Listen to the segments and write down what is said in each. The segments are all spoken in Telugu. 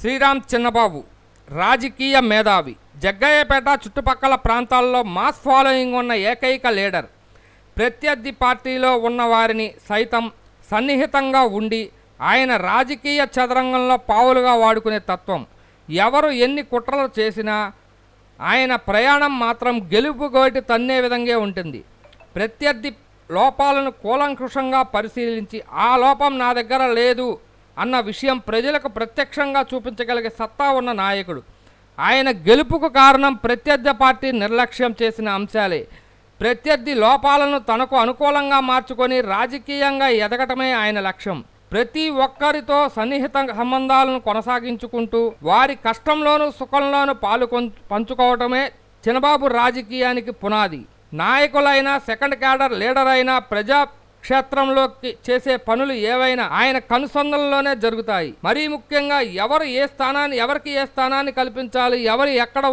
శ్రీరామ్ చిన్నబాబు రాజకీయ మేధావి. జగ్గయ్యపేట చుట్టుపక్కల ప్రాంతాల్లో మాస్ ఫాలోయింగ్ ఉన్న ఏకైక లీడర్. ప్రత్యర్థి పార్టీలో ఉన్న వారిని సైతం సన్నిహితంగా ఉండి ఆయన రాజకీయ చదరంగంలో పావులుగా వాడుకునే తత్వం. ఎవరు ఎన్ని కుట్రలు చేసినా ఆయన ప్రయాణం మాత్రం గెలుపు గోటి తన్నే విధంగా ఉంటుంది. ప్రత్యర్థి లోపాలను కూలంకృషంగా పరిశీలించి ఆ లోపం నా దగ్గర లేదు అన్న విషయం ప్రజలకు ప్రత్యక్షంగా చూపించగలిగే సత్తా ఉన్న నాయకుడు. ఆయన గెలుపుకు కారణం ప్రత్యర్థి పార్టీ నిర్లక్ష్యం చేసిన అంశాలే. ప్రత్యర్థి లోపాలను తనకు అనుకూలంగా మార్చుకొని రాజకీయంగా ఎదగటమే ఆయన లక్ష్యం. ప్రతి ఒక్కరితో సన్నిహిత సంబంధాలను కొనసాగించుకుంటూ వారి కష్టంలోనూ సుఖంలోనూ పాలు పంచుకోవటమే చిన్నబాబు రాజకీయానికి పునాది. నాయకులైనా సెకండ్ క్యాడర్ లీడర్ అయినా ప్రజా క్షేత్రంలోకి చేసే పనులు ఏవైనా ఆయన కనుసంధంలోనే జరుగుతాయి. మరీ ముఖ్యంగా ఎవరు ఏ స్థానాన్ని ఎవరికి ఏ స్థానాన్ని కల్పించాలి ఎవరు ఎక్కడ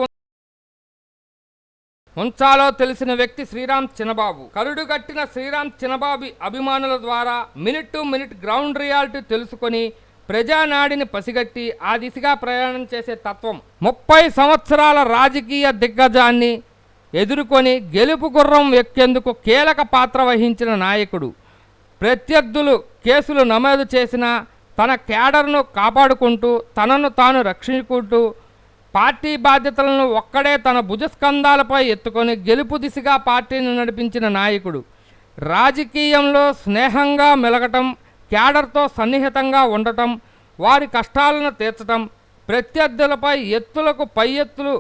ఉంచాలో తెలిసిన వ్యక్తి శ్రీరామ్ చిన్నబాబు. కరుడు కట్టిన శ్రీరామ్ చిన్నబాబు అభిమానుల ద్వారా minute to minute ground reality తెలుసుకొని ప్రజానాడిని పసిగట్టి ఆ దిశగా ప్రయాణం చేసే తత్వం ముప్పై సంవత్సరాల రాజకీయ దిగ్గజాన్ని ఎదుర్కొని గెలుపు గుర్రం ఎక్కేందుకు కీలక పాత్ర వహించిన నాయకుడు. ప్రత్యర్థులు కేసులు నమోదు చేసిన తన క్యాడర్ను కాపాడుకుంటూ తనను తాను రక్షించుకుంటూ పార్టీ బాధ్యతలను ఒక్కడే తన భుజస్కంధాలపై ఎత్తుకొని గెలుపు దిశగా పార్టీని నడిపించిన నాయకుడు. రాజకీయంలో స్నేహంగా మెలగటం క్యాడర్తో సన్నిహితంగా ఉండటం వారి కష్టాలను తీర్చటం ప్రత్యర్థులపై ఎత్తులకు పై ఎత్తులు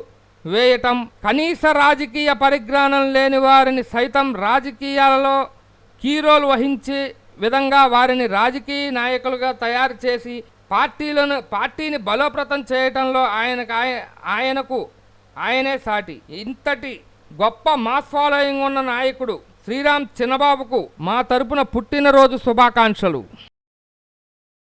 వేయటం కనీస రాజకీయ పరిజ్ఞానం లేని వారిని సైతం రాజకీయాలలో కీరోలు వహించే విధంగా వారిని రాజకీయ నాయకులుగా తయారు చేసి పార్టీలను పార్టీని బలోపేతం చేయటంలో ఆయనకు ఆయ- ఆయనకు ఆయనే సాటి. ఇంతటి గొప్ప మాస్ ఫాలోయింగ్ ఉన్న నాయకుడు శ్రీరామ్ చిన్నబాబుకు మా తరపున పుట్టినరోజు శుభాకాంక్షలు.